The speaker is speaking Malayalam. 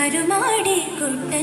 കരുമാടി കുട്ട.